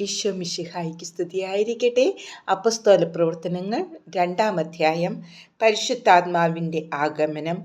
ഈശോ മിശിഹായിക്ക് സ്തുതിയായിരിക്കട്ടെ. അപ്പസ്തോല പ്രവർത്തനങ്ങൾ രണ്ടാം അധ്യായം. പരിശുദ്ധാത്മാവിന്റെ ആഗമനം.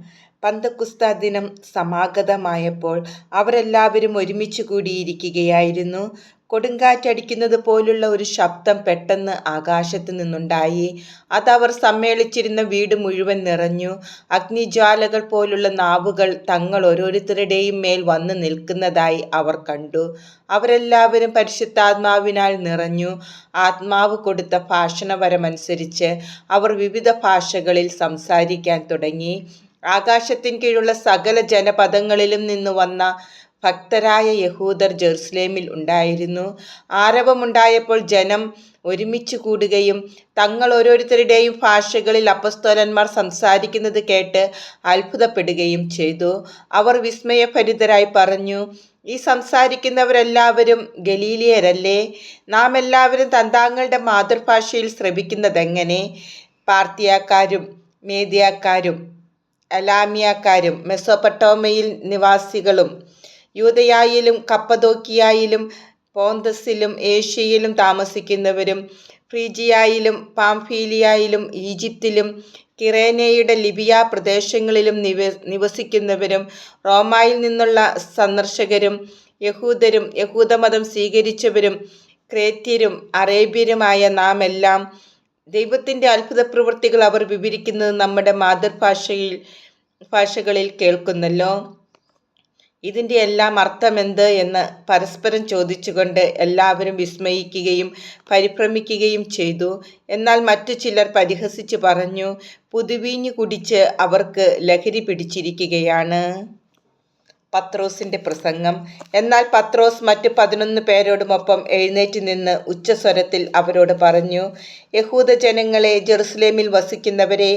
പന്തക്കുസ്ത ദിനം സമാഗതമായപ്പോൾ അവരെല്ലാവരും ഒരുമിച്ച് കൂടിയിരിക്കുകയായിരുന്നു. കൊടുങ്കാറ്റടിക്കുന്നത് പോലുള്ള ഒരു ശബ്ദം പെട്ടെന്ന് ആകാശത്ത് നിന്നുണ്ടായി. അതവർ സമ്മേളിച്ചിരുന്ന വീട് മുഴുവൻ നിറഞ്ഞു. അഗ്നിജ്വാലകൾ പോലുള്ള നാവുകൾ തങ്ങൾ ഓരോരുത്തരുടെയും മേൽ വന്ന് നിൽക്കുന്നതായി അവർ കണ്ടു. അവരെല്ലാവരും പരിശുദ്ധാത്മാവിനാൽ നിറഞ്ഞു. ആത്മാവ് കൊടുത്ത ഭാഷണവരമനുസരിച്ച് അവർ വിവിധ ഭാഷകളിൽ സംസാരിക്കാൻ തുടങ്ങി. ആകാശത്തിൻ കീഴുള്ള സകല ജനപദങ്ങളിലും നിന്ന് വന്ന ഭക്തരായ യഹൂദർ ജെറുസലേമിൽ ഉണ്ടായിരുന്നു. ആരവമുണ്ടായപ്പോൾ ജനം ഒരുമിച്ച് കൂടുകയും തങ്ങൾ ഓരോരുത്തരുടെയും ഭാഷകളിൽ അപ്പസ്തോലന്മാർ സംസാരിക്കുന്നത് കേട്ട് അത്ഭുതപ്പെടുകയും ചെയ്തു. അവർ വിസ്മയഭരിതരായി പറഞ്ഞു ഈ സംസാരിക്കുന്നവരെല്ലാവരും ഗലീലിയരല്ലേ? നാം എല്ലാവരും തന്താങ്ങളുടെ മാതൃഭാഷയിൽ ശ്രമിക്കുന്നതെങ്ങനെ പാർത്തിയാക്കാരും മേദിയാക്കാരും അലാമിയാക്കാരും മെസ്സോപ്പട്ടോമയിൽ നിവാസികളും യൂതയായിലും കപ്പതോക്കിയായിലും പോന്തസിലും ഏഷ്യയിലും താമസിക്കുന്നവരും ഫ്രീജിയായിലും പാംഫീലിയായിലും ഈജിപ്തിലും കിറേനയുടെ ലിബിയ പ്രദേശങ്ങളിലും നിവ നിവസിക്കുന്നവരും റോമായിൽ നിന്നുള്ള സന്ദർശകരും യഹൂദരും യഹൂദമതം സ്വീകരിച്ചവരും ക്രേത്യരും അറേബ്യരുമായ നാം എല്ലാം ദൈവത്തിന്റെ അത്ഭുത പ്രവൃത്തികൾ അവർ വിവരിക്കുന്നത് നമ്മുടെ മാതൃഭാഷയിൽ ഭാഷകളിൽ കേൾക്കുന്നല്ലോ. ഇതിന്റെ എല്ലാം അർത്ഥമെന്ത് എന്ന് പരസ്പരം ചോദിച്ചുകൊണ്ട് എല്ലാവരും വിസ്മയിക്കുകയും പരിഭ്രമിക്കുകയും ചെയ്തു. എന്നാൽ മറ്റു ചിലർ പരിഹസിച്ച് പറഞ്ഞു പുതുവീഞ്ഞു കുടിച്ച് അവർക്ക് ലഹരി പിടിച്ചിരിക്കുകയാണ്. പത്രോസിന്റെ പ്രസംഗം. എന്നാൽ പത്രോസ് മറ്റ് പതിനൊന്ന് പേരോടുമൊപ്പം എഴുന്നേറ്റ് നിന്ന് ഉച്ചസ്വരത്തിൽ അവരോട് പറഞ്ഞു യഹൂദ ജനങ്ങളെ ജെറുസലേമിൽ വസിക്കുന്നവരെ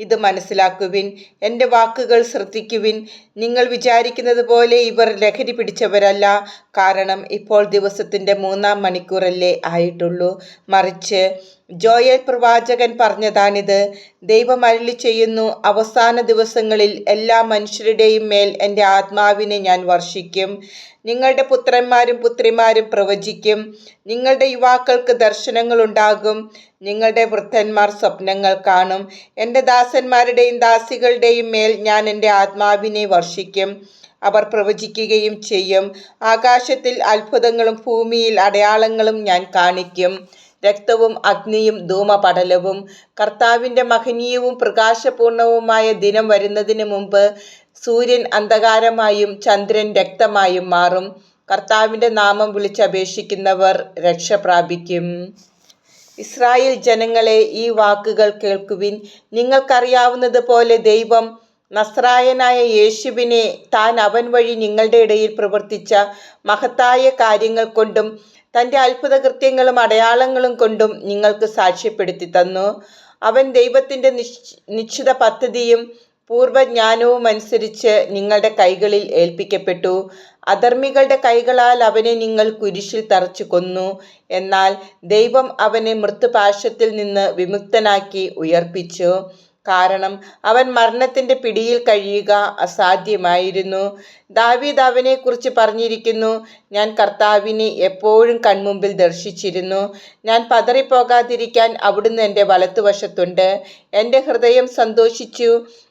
ഇത് മനസ്സിലാക്കുവിൻ. എന്റെ വാക്കുകൾ ശ്രദ്ധിക്കുവിൻ. നിങ്ങൾ വിചാരിക്കുന്നത് പോലെ ഇവർ ലഹരി പിടിച്ചവരല്ല. കാരണം ഇപ്പോൾ ദിവസത്തിന്റെ മൂന്നാം മണിക്കൂറല്ലേ ആയിട്ടുള്ളൂ. മറിച്ച് ജോയൽ പ്രവാചകൻ പറഞ്ഞതാണിത്. ദൈവം അരുളി ചെയ്യുന്നു അവസാന ദിവസങ്ങളിൽ എല്ലാ മനുഷ്യരുടെയും മേൽ എന്റെ ആത്മാവിനെ ഞാൻ വർഷിക്കും. നിങ്ങളുടെ പുത്രന്മാരും പുത്രിമാരും പ്രവചിക്കും. നിങ്ങളുടെ യുവാക്കൾക്ക് ദർശനങ്ങൾ ഉണ്ടാകും നിങ്ങളുടെ വൃദ്ധന്മാർ സ്വപ്നങ്ങൾ കാണും. എന്റെ ദാസന്മാരുടെയും ദാസികളുടെയും മേൽ ഞാൻ എന്റെ ആത്മാവിനെ വർഷിക്കും. അവർ പ്രവചിക്കുകയും ചെയ്യും. ആകാശത്തിൽ അത്ഭുതങ്ങളും ഭൂമിയിൽ അടയാളങ്ങളും ഞാൻ കാണിക്കും. രക്തവും അഗ്നിയും ധൂമപടലവും കർത്താവിന്റെ മഹനീയവും പ്രകാശപൂർണവുമായ ദിനം വരുന്നതിന് മുമ്പ് സൂര്യൻ അന്ധകാരമായും ചന്ദ്രൻ രക്തമായും മാറും. കർത്താവിന്റെ നാമം വിളിച്ചപേക്ഷിക്കുന്നവർ രക്ഷ പ്രാപിക്കും. ഇസ്രായേൽ ജനങ്ങളെ ഈ വാക്കുകൾ കേൾക്കുവിൻ. നിങ്ങൾക്കറിയാവുന്നത് പോലെ ദൈവം നസ്രായനായ യേശുവിനെ താൻ അവൻ വഴി നിങ്ങളുടെ ഇടയിൽ പ്രവർത്തിച്ച മഹത്തായ കാര്യങ്ങൾ കൊണ്ടും തന്റെ അത്ഭുത കൃത്യങ്ങളും അടയാളങ്ങളും കൊണ്ടും നിങ്ങൾക്ക് സാക്ഷ്യപ്പെടുത്തി തന്നു. അവൻ ദൈവത്തിന്റെ നിശ്ചിത പദ്ധതിയും പൂർവജ്ഞാനവും അനുസരിച്ച് നിങ്ങളുടെ കൈകളിൽ ഏൽപ്പിക്കപ്പെട്ടു. അധർമ്മികളുടെ കൈകളാൽ അവനെ നിങ്ങൾ കുരിശിൽ തറച്ചു കൊന്നു. എന്നാൽ ദൈവം അവനെ മൃത്യുപാശത്തിൽ നിന്ന് വിമുക്തനാക്കി ഉയർപ്പിച്ചു. കാരണം അവൻ മരണത്തിന്റെ പിടിയിൽ കഴിയുക അസാധ്യമായിരുന്നു. ദാവീദ് അവനെക്കുറിച്ച് പറഞ്ഞിരിക്കുന്നു ഞാൻ കർത്താവിനെ എപ്പോഴും കൺമുമ്പിൽ ദർശിച്ചിരുന്നു. ഞാൻ പതറിപ്പോകാതിരിക്കാൻ അവിടുന്ന് എന്റെ വലത്തുവശത്തുണ്ട്. എന്റെ ഹൃദയം സന്തോഷിച്ചു.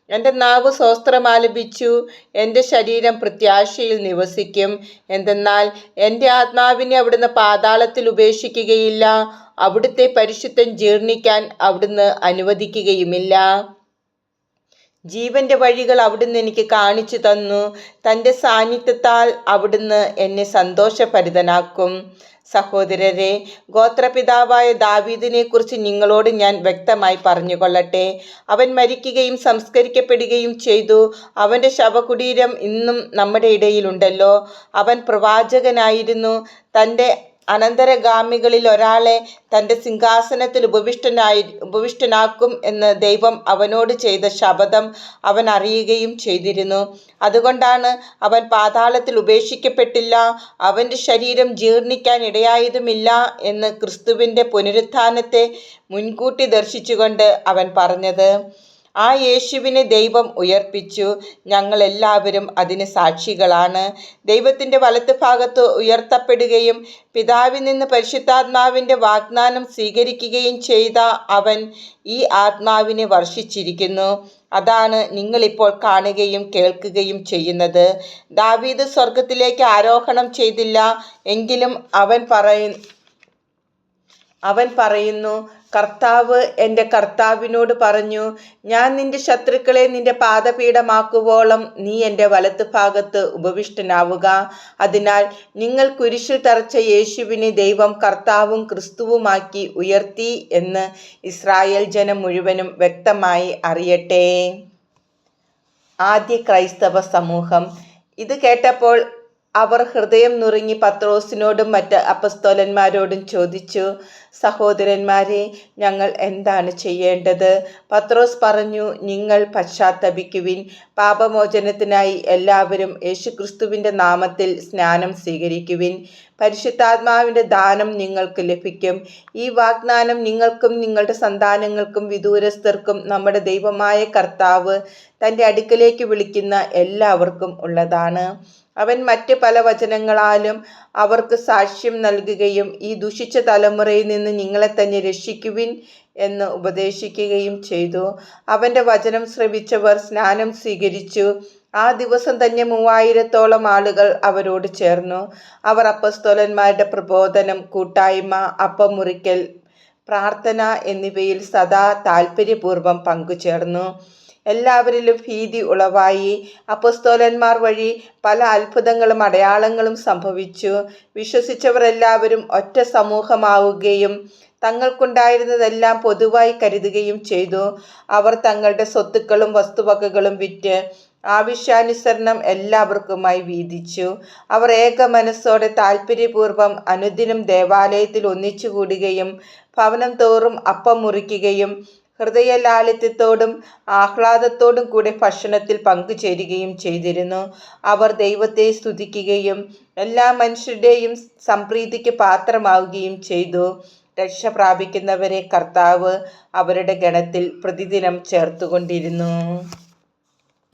എന്റെ നാവ് സ്വസ്ത്രമാലപിച്ചു എന്റെ ശരീരം പ്രത്യാശയിൽ നിവസിക്കും. എന്തെന്നാൽ എന്റെ ആത്മാവിനെ അവിടുന്ന് പാതാളത്തിൽ ഉപേക്ഷിക്കുകയില്ല അവിടുത്തെ പരിശുദ്ധം ജീർണിക്കാൻ അവിടുന്ന് അനുവദിക്കുകയുമില്ല. ജീവന്റെ വഴികൾ അവിടുന്ന് എനിക്ക് കാണിച്ചു തന്നു. തന്റെ സാന്നിധ്യത്താൽ അവിടുന്ന് എന്നെ സന്തോഷഭരിതനാക്കും. സഹോദരരെ ഗോത്രപിതാവായ ദാവീദിനെ കുറിച്ച് നിങ്ങളോട് ഞാൻ വ്യക്തമായി പറഞ്ഞുകൊള്ളട്ടെ. അവൻ മരിക്കുകയും സംസ്കരിക്കപ്പെടുകയും ചെയ്തു. അവന്റെ ശവകുടീരം ഇന്നും നമ്മുടെ ഇടയിലുണ്ടല്ലോ. അവൻ പ്രവാചകനായിരുന്നു. തന്റെ അനന്തരഗാമികളിൽ ഒരാളെ തന്റെ സിംഹാസനത്തിൽ ഉപവിഷ്ടനായി ഉപവിഷ്ടനാക്കും എന്ന് ദൈവം അവനോട് ചെയ്ത ശപഥം അവൻ അറിയുകയും ചെയ്തിരുന്നു. അതുകൊണ്ടാണ് അവൻ പാതാളത്തിൽ ഉപേക്ഷിക്കപ്പെട്ടില്ല അവന്റെ ശരീരം ജീർണിക്കാൻ ഇടയായതുമില്ല എന്ന് ക്രിസ്തുവിന്റെ പുനരുത്ഥാനത്തെ മുൻകൂട്ടി ദർശിച്ചുകൊണ്ട് അവൻ പറഞ്ഞത്. ആ യേശുവിനെ ദൈവം ഉയർപ്പിച്ചു. ഞങ്ങളെല്ലാവരും അതിന് സാക്ഷികളാണ്. ദൈവത്തിന്റെ വലത്ത് ഭാഗത്ത് ഉയർത്തപ്പെടുകയും പിതാവിൽ നിന്ന് പരിശുദ്ധാത്മാവിന്റെ വാഗ്ദാനം സ്വീകരിക്കുകയും ചെയ്ത അവൻ ഈ ആത്മാവിനെ വർഷിച്ചിരിക്കുന്നു. അതാണ് നിങ്ങളിപ്പോൾ കാണുകയും കേൾക്കുകയും ചെയ്യുന്നത്. ദാവീദ് സ്വർഗത്തിലേക്ക് ആരോഹണം ചെയ്തില്ല. എങ്കിലും അവൻ പറയ അവൻ പറയുന്നു കർത്താവ് എന്റെ കർത്താവിനോട് പറഞ്ഞു ഞാൻ നിന്റെ ശത്രുക്കളെ നിന്റെ പാദപീഠമാക്കുവോളം നീ എന്റെ വലത്തുഭാഗത്ത് ഉപവിഷ്ടനാവുക. അതിനാൽ നിങ്ങൾ കുരിശിൽ തറച്ച യേശുവിനെ ദൈവം കർത്താവും ക്രിസ്തുവുമാക്കി ഉയർത്തി എന്ന് ഇസ്രായേൽ ജനം മുഴുവനും വ്യക്തമായി അറിയട്ടെ. ആദ്യ ക്രൈസ്തവ സമൂഹം. ഇത് കേട്ടപ്പോൾ അവർ ഹൃദയം നുറുങ്ങി പത്രോസിനോടും മറ്റ് അപ്പസ്തോലന്മാരോടും ചോദിച്ചു സഹോദരന്മാരെ ഞങ്ങൾ എന്താണ് ചെയ്യേണ്ടത്? പത്രോസ് പറഞ്ഞു നിങ്ങൾ പശ്ചാത്തപിക്കുവിൻ. പാപമോചനത്തിനായി എല്ലാവരും യേശുക്രിസ്തുവിന്റെ നാമത്തിൽ സ്നാനം സ്വീകരിക്കുവിൻ. പരിശുദ്ധാത്മാവിന്റെ ദാനം നിങ്ങൾക്ക് ലഭിക്കും. ഈ വാഗ്ദാനം നിങ്ങൾക്കും നിങ്ങളുടെ സന്താനങ്ങൾക്കും വിദൂരസ്ഥർക്കും നമ്മുടെ ദൈവമായ കർത്താവ് തന്റെ അടുക്കലേക്ക് വിളിക്കുന്ന എല്ലാവർക്കും ഉള്ളതാണ്. അവൻ മറ്റ് പല വചനങ്ങളാലും അവർക്ക് സാക്ഷ്യം നൽകുകയും ഈ ദുഷിച്ച തലമുറയിൽ നിന്ന് നിങ്ങളെ തന്നെ രക്ഷിക്കുവിൻ എന്ന് ഉപദേശിക്കുകയും ചെയ്തു. അവന്റെ വചനം ശ്രവിച്ചവർ സ്നാനം സ്വീകരിച്ചു. ആ ദിവസം തന്നെ മൂവായിരത്തോളം ആളുകൾ അവരോട് ചേർന്നു. അവർ അപ്പസ്തോലന്മാരുടെ പ്രബോധനം കൂട്ടായ്മ അപ്പം മുറിക്കൽ പ്രാർത്ഥന എന്നിവയിൽ സദാ താൽപ്പര്യപൂർവം പങ്കുചേർന്നു. എല്ലാവരിലും ഭീതി ഉളവായി. അപ്പസ്തോലന്മാർ വഴി പല അത്ഭുതങ്ങളും അടയാളങ്ങളും സംഭവിച്ചു. വിശ്വസിച്ചവർ എല്ലാവരും ഒറ്റ സമൂഹമാവുകയും തങ്ങൾക്കുണ്ടായിരുന്നതെല്ലാം പൊതുവായി കരുതുകയും ചെയ്തു. അവർ തങ്ങളുടെ സ്വത്തുക്കളും വസ്തുവകകളും വിറ്റ് ആവശ്യാനുസരണം എല്ലാവർക്കുമായി വീതിച്ചു. അവർ ഏക മനസ്സോടെ താല്പര്യപൂർവം അനുദിനം ദേവാലയത്തിൽ ഒന്നിച്ചു കൂടുകയും ഭവനം തോറും അപ്പം മുറിക്കുകയും ഹൃദയലാളിത്യത്തോടും ആഹ്ലാദത്തോടും കൂടെ ഭക്ഷണത്തിൽ പങ്കുചേരുകയും ചെയ്തിരുന്നു. അവർ ദൈവത്തെ സ്തുതിക്കുകയും എല്ലാ മനുഷ്യരുടെയും സംപ്രീതിക്ക് പാത്രമാവുകയും ചെയ്തു. രക്ഷ പ്രാപിക്കുന്നവരെ കർത്താവ് അവരുടെ ഗണത്തിൽ പ്രതിദിനം ചേർത്തുകൊണ്ടിരുന്നു.